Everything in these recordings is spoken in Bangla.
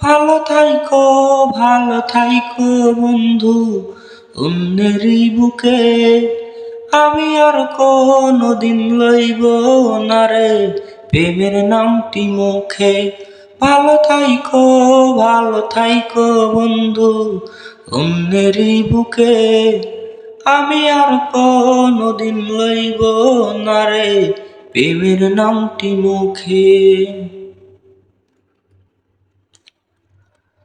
থাইকো, ভালো থাইকো বন্ধু, অন্যেরই বুকে আমি আর কোনো দিন লইব না রে। প্রেমের নামটি মুখে, ভালো থাইকো ভালো থাইকো বন্ধু, অন্যেরই বুকে আমি আর কোনো দিন লইব না রে। প্রেমের নামটি মুখে।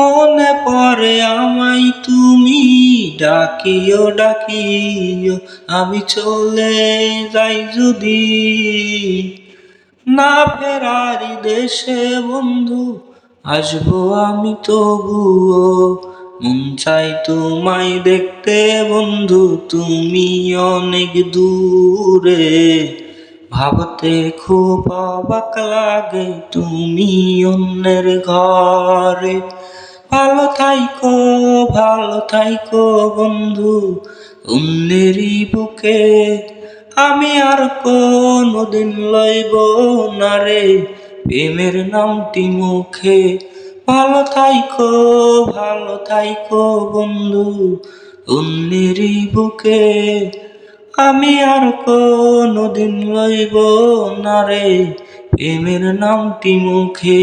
মনে পড়ে আমায়, তুমি ডাকিও ডাকিও, আমি চলে যাই যদি। না ফেরারি দেশে বন্ধু, আসব আমি তবুও। মন চাই তোমায় দেখতে বন্ধু, তুমি অনেক দূরে। ভাবতে খুব অবাক লাগে, তুমি অন্যের ঘরে। ভালো থাইকো ভালো থাইকো বন্ধু, অন্যেরই বুকে আমি আর কোনদিন লইব না রে। প্রেমের নামটি মুখে, ভালো থাইকো ভালো থাইকো বন্ধু, অন্যেরই বুকে আমি আর কোনদিন লইব না রে। প্রেমের নামটি মুখে।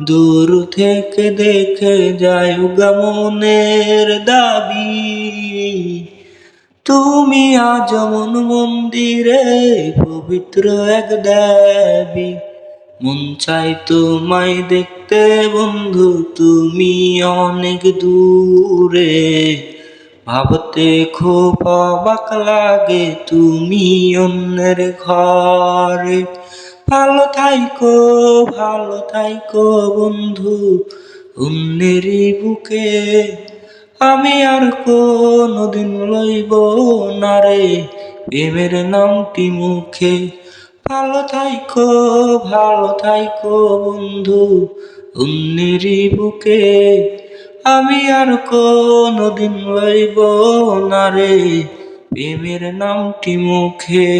দূর থেকে দেখে যায় মনের দাবি। তুমি আজ মন মন্দিরে, পবিত্র এক দেবী। মন চাই তোমায় দেখতে বন্ধু, তুমি অনেক দূরে। ভাবতে খুব অবাক লাগে, তুমি অন্যের ঘরে। ভালো থাইকো ভালো থাইকো বন্ধু অন্যেরই বুকে আমি আর কোনদিন লইব না রে। প্রেমের নামটি মুখে, ভালো থাইকো ভালো থাইকো বন্ধু অন্যেরই বুকে আমি আর কোনদিন লইব না রে। প্রেমের নামটি মুখে।